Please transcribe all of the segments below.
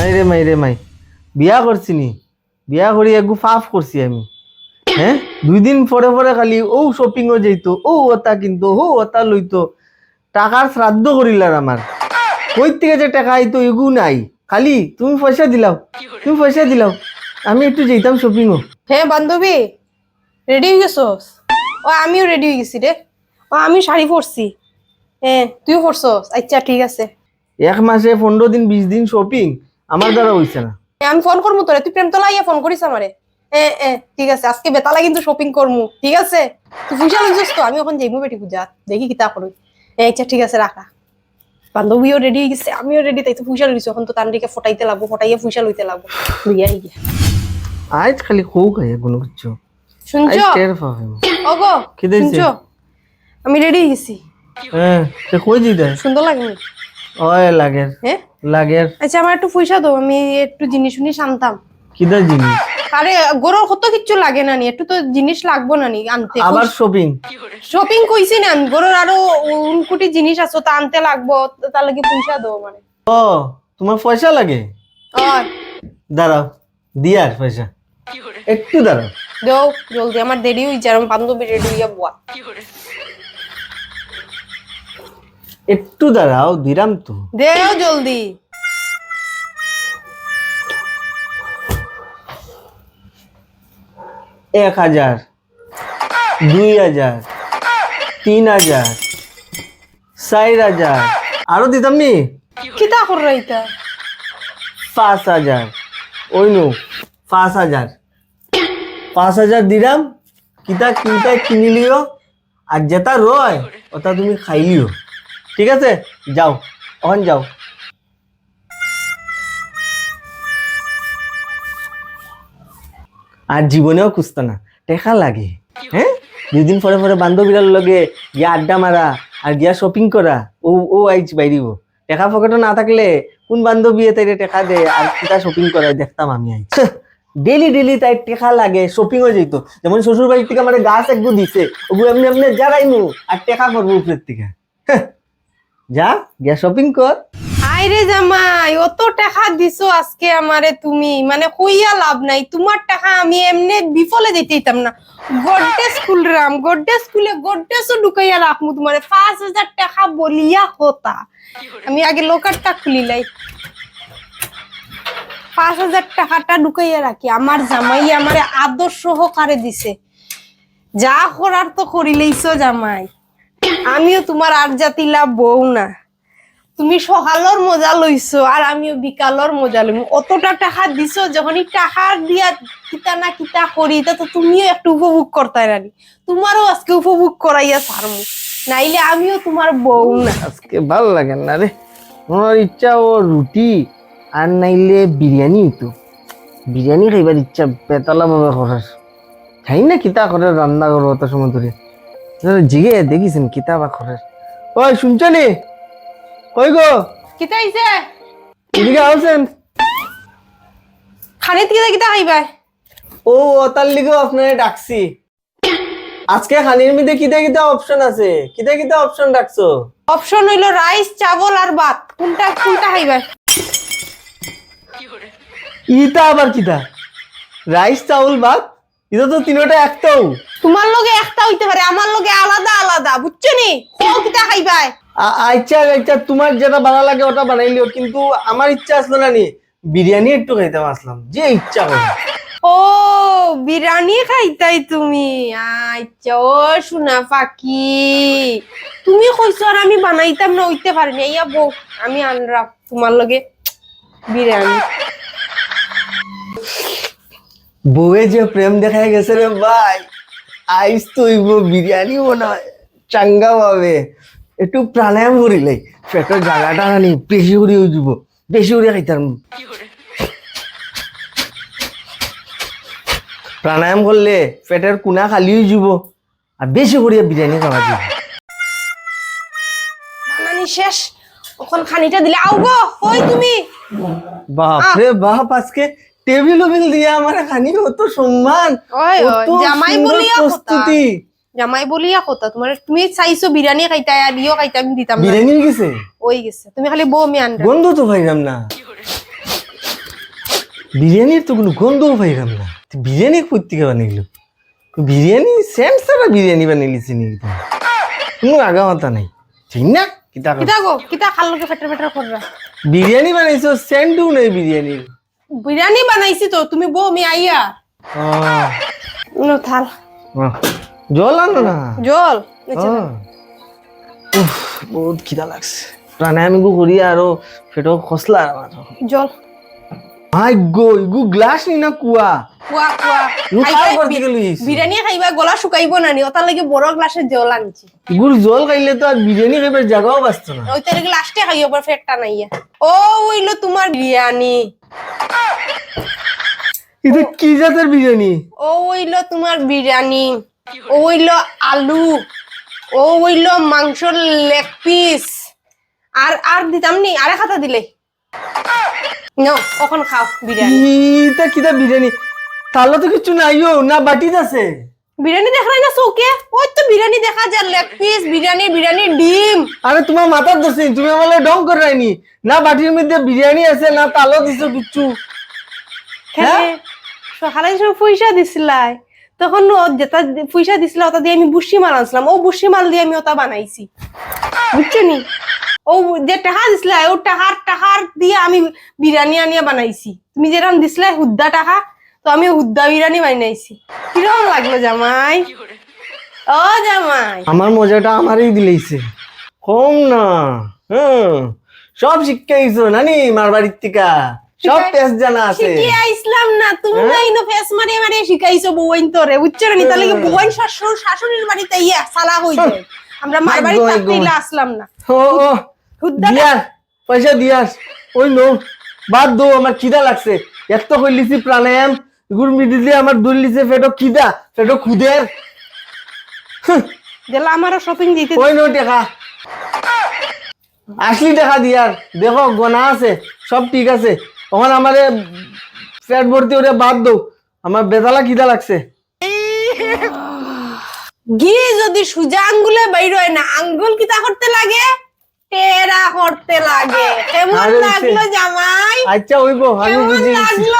মাই রে মাই। রে মাই বিয়া করছি নি বিয়া করি একগু ফাফ করছি আমি। হ্যাঁ? দুই দিন পরে পরে খালি ও শপিংও যেত ও ওটা কিন্তু ও ওটা লইতো। টাকার শ্রাদ্ধ করিলার আমার। কই থেকে যে টাকা আইতো এগু নাই। খালি তুমি পয়সা দিলাও তুমি পয়সা দিলাও। আমি একটু যেতাম শপিংও হ্যাঁ বান্ধবী রেডি হয়ে গেছস? ও আমিও রেডি হয়ে গেছি রে। ও আমি শাড়ি পরছি। হ্যাঁ তুইও পরছস? আচ্ছা ঠিক আছে। এক মাসে পনেরো দিন বিশ দিন শপিং আমার দ্বারা হইছে না। এ, আমি ফোন করব তোরে তুই প্রেমতলা ইয়া ফোন করিস আমারে। হ্যাঁ হ্যাঁ ঠিক আছে আজকে বেতালা কিন্তু শপিং করমু ঠিক আছে? তুই পয়সা লইছস তো আমি ওখানে যাইমু বেটি পূজা দেখি কিতা করুই হ্যাঁ আচ্ছা ঠিক আছে রাখা। বান্ধবীও রেডি হয়ে গেছে আমিও রেডি তাই তো পয়সা লইছো এখন তো তান্ডিকে ফটাইতে লাগবো ফটাইয়া পয়সা লইতে লাগবো। লইয়া গিয়া। আজ খালি খৌ খাই কোনো কিছু। শুনছো? টের পাবে। ওগো কি? শুনছো? আমি রেডি হয়ে গেছি। হ্যাঁ কই দিতে সুন্দর লাগে? ওই লাগের হ্যাঁ লাগের? আচ্ছা আমার একটু পয়সা দাও আমি একটু জিনিস উনিস আনতাম। কিদা জিনিস? আরে গরুর কত কিচ্ছু লাগে না নি একটু তো জিনিস লাগবো না নি আনতে। আবার শপিং শপিং কইছি না আমি গরুর আরও উনকুটি জিনিস আছে তা আনতে লাগবো তার লাগে পয়সা দাও মানে ও তোমার পয়সা লাগে? আর। দাঁড়াও দিয়ার পয়সা। একটু দাঁড়াও। দাও জলদি আমার দেরি হয়ে যায় আমার বান্ধবী রেডি হইয়া বুয়া। একটু দাঁড়াও দিরাম তো। দেও জলদি। এক হাজার দুই হাজার তিন হাজার চার হাজার আরও দিতাম নি? কিতা কর রাইতা পাঁচ হাজার ওই নো পাঁচ হাজার। পাঁচ হাজার দিলাম কিতা কিনতে কিনিলিও? আর যেটা রয় ওটা তুমি খাইলিও। ঠিক আছে? যাও অন যাও। আর জীবনেও খুঁজতো না টেকা লাগে। হ্যাঁ? দুদিন পরে পরে বান্ধবীরার লগে গিয়া আড্ডা মারা আর গিয়া শপিং করা ও ও আইজ বাইরিব। টেকা পকেটে না থাকলে কোন বান্ধবী তাই টেকা দে আর কিতা শপিং করায়? দেখতাম আমি আইজ ডেলি ডেলি তাই টেকা লাগে শপিংও যেত যেমন শ্বশুর বাড়ির থেকে আমার গাছ একটু দিছে ওগুলো এমনি এমনি জারাইমু আর টেকা করব উপরের থেকে। হ্যাঁ, যা, গিয়া শপিং কর। আইরে জামাই, অত টাকা দিছো আজকে আমারে তুমি। মানে কইয়া লাভ নাই, তোমার টাকা আমি এমনি বিফলে যেতে দিতাম না। গড্ডে স্কুল রাম গড্ডে স্কুলে গড্ডেসও ঢুকাইয়া রাখমু তোমার। পাঁচ হাজার টাকা বলিয়া কথা। আমি আগে লোকারটা খুলিলাই পাঁচ হাজার টাকাটা ঢুকাইয়া রাখি। আমার জামাই আমারে আদর সহকারে দিছে। যা করার তো করিলেইছো জামাই। আমিও তোমার আর জাতিলা বউ না। তুমি সকালের মজা লইছো আর আমিও বিকালের মজা লইম। অতটা টাকা দিছো যখন টাকা দিয়া কিতা না কিতা করি, তা তো তুমিও একটু উপভোগ করতে রানি। তোমারও আজকে উপভোগ করাইয়া সারমু নাইলে আমিও তোমার বউ না। আজকে ভালো লাগে না রে। আমার ইচ্ছা ও রুটি, আর নাইলে বিরিয়ানি তো বিরিয়ানি খাইবার ইচ্ছা পেতালা ভাবে করার। খাই না কিতা করে রান্না করো অত সময় ধরো। জিগে দেখিছেন ওই শুনছ নি? কই গো? কিতা হইছে এদিকে আছেন খানিত কিতা কিতা খাইবাই ও তার আপনারে ডাকছি। আজকে খানির মধ্যে কিতা কিতা অপশন আছে? কিতা কিতা অপশন ডাকছো? অপশন হইল রাইস চাবল আর ভাত। কোনটা কোনটা খাইবাই ইটা আবার কিতা? রাইস চাউল ভাত? এটা তো তিনোটা একটাও। তোমার লগে একটা হইতে পারে আমার লগে আলাদা আলাদা বুঝছ নি? কিতা খাইবাই? আচ্ছা আচ্ছা তোমার যেটা ভালো লাগে ওটা বানাইলিও কিন্তু আমার ইচ্ছা আসলো না নি বিরিয়ানি একটু খাইতাম আসলাম যে ইচ্ছা করে। ও বিরিয়ানি খাইতাই তুমি। আচ্ছা ও সোনা পাখি। তুমি কইছো আর আমি বানাইতাম না হইতে পারিনি ইয়া বউ আমি আনরা তোমার লগে বিরিয়ানি। বউয়ে যে প্রেম দেখাই গেছে রে ভাই। আইস তো বিরিয়ানি বানায় চাঙ্গা ভাবে একটু প্রাণায়াম করিলে পেটের জায়গাটা আনি বেশি করে যাব বেশি করে খাইতাম। প্রাণায়াম করলে পেটের কোনা খালি হয়ে যাব। আর বেশি করে বিরিয়ানি খাওয়া যাব। শেষ। ওখান খানিটা দিলে আও গো কই তুমি। বাপরে বাপ আজকে টেবিল উবিল দিয়ে আমার খানি কত সম্মান জামাই বলিয়া প্রস্তুতি। জামাই বলিয়া কথা তোমার তুমি চাইছো বিরিয়ানি খাইতাই আর ইও খাইতাম দিতাম বিরিয়ানি গেছে? ওই গেছে তুমি খালি বউ আমি আনরা গন্ধ তো পাইলাম না। বিরিয়ানির তো কোনো গন্ধও পাইলাম না। বিরিয়ানি কই থেকে বানাইলো? বিরিয়ানি সেন্ট ছাড়া বিরিয়ানি নাকি তুমি? কোনো আগা মাথা নাই। ঠিক না? কিতা কিতা গো কিতা খালো ফেটার ফেটার কররা বিরিয়ানি বানাইছো সেন্টও নেই বিরিয়ানির। বিরিয়ানি বানাইছি তো তুমি বউ আমি আইয়া। নো থাল। জল আনো না? জল উফ, বহুত খিদা লাগছে। প্রাণায়াম গু করি আরও পেটো খসলা আমার জল। আই গো ইগু গ্লাস নি না কুয়া? কুয়া কুয়া। খাই করতে গেলি বিরিয়ানি খাইবা গলা শুকাইব না নি ওটার লাগি বড় গ্লাসে জল আনছি। ইগুর জল খাইলে তো আর বিরিয়ানি খাইবার জায়গাও বাঁচত না। ওই তার লাস্টে খাইও পর ফেটটা নাইয়া। ও হইল তোমার বিরিয়ানি এটা কি জাতের বিরিয়ানি? ও হইল তোমার বিরিয়ানি। ও হইল আলু। ও হইল মাংসর লেগ পিস। আর আর দিতাম নি আরে খাতা দিলে। নো কখন খাও বিরিয়ানি? এটা কিটা বিরিয়ানি? তাহলে তো কিছু নাইও না বাটিত আছে? বিরিয়ানি দেখা না চৌকে? ওই তো বিরিয়ানি দেখা যায় লেগ পিস বিরিয়ানি বিরিয়ানি ডিম। আরে তোমার মাথার দোষী তুমি আমার ডং করে রাইনি না বাটির মধ্যে বিরিয়ানি আছে না তালো দিছো কিচ্ছু হ্যাঁ? সকালে যখন পয়সা দিছিলাই। তখন ও যেটা পয়সা দিছিল, ওটা দিয়ে আমি বুসি মাল আনছিলাম। ও বুসি মাল দিয়ে আমি ওটা বানাইছি। বুঝছ নি? ও যে টাকা দিছিল, ও টাকার টাকার দিয়ে আমি বিরিয়ানি আনিয়া বানাইছি। তুমি যেরকম দিছিলে হুদ্দা টাকা, তো আমি হুদ্দা বিরিয়ানি বানাইছি। কীরকম লাগল জামাই? ও জামাই। আমার মজাটা আমারই দিলেইছে। কম না। হুম, সব শিক্ষাইছো নানি মার বাড়ির থেকে? সব টেস্ট জানা আছে। শিখিয়ে আইসলাম না তুমি না ইনো মারিয়ে শিখাইছো বউইন তোরে বউইন শাশুড় শাশুড়ির বাড়িতে ইয়া সালা হই যায় আমরা মার বাড়ি God, থাকতে God. আসলাম না। ও হুদ্দা পয়সা দিয়ার ওই নো বাদ দো আমার খিদা লাগছে। এত কইলিছি প্রাণায়াম গুড় মিডি দিয়ে আমার দুলিছে ফেটো খিদা ফেটো খুদের। দিলা আমারও শপিং দিতে ওই নো টাকা। আসলি টাকা দিয়ার দেখো গোনা আছে সব ঠিক আছে। ওখানে আমারে পেট ভর্তি ওরে বাদ দো আমার বেতালা কিদা লাগছে। ঘি যদি সুজা আঙ্গুলে বাইর হয় না আঙ্গুল কিতা করতে লাগে? টেরা করতে লাগে। কেমন লাগল জামাই? আচ্ছা ওইব আমি বুঝি লাগল?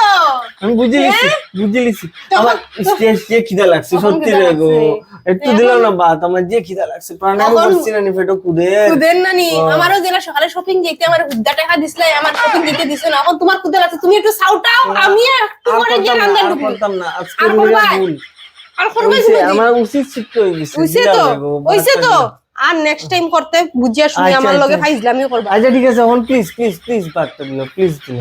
আমি বুঝি লিছি বুঝি তখন- আমার যে খিদা লাগছে সত্যি রে গো একটু দিলাম না বাত আমার যে খিদা লাগছে প্রাণায়াম তখন- করছি না নি ফেটো খুদে কুদের নানি আমারও যেটা সকালে শপিং যেতে আমার হুদ্দা টাকা আমার শপিং দিতে দিছো না এখন তোমার কুদের আছে তুমি একটু সাউটাও আমি একটু করে গিয়ে করতাম না, রান্না ঢুকবো। করতাম না আজকে? ভুল আর করবে আমার উচিত শিখতে তো না বাদ তো। আর নেক্সট টাইম করতে বুঝিয়া শুনি আচ্ছা, আমার লগে আচ্ছা। ফাইজলামিও করবা। আচ্ছা ঠিক আছে এখন প্লিজ প্লিজ প্লিজ দিল প্লিজ দিল।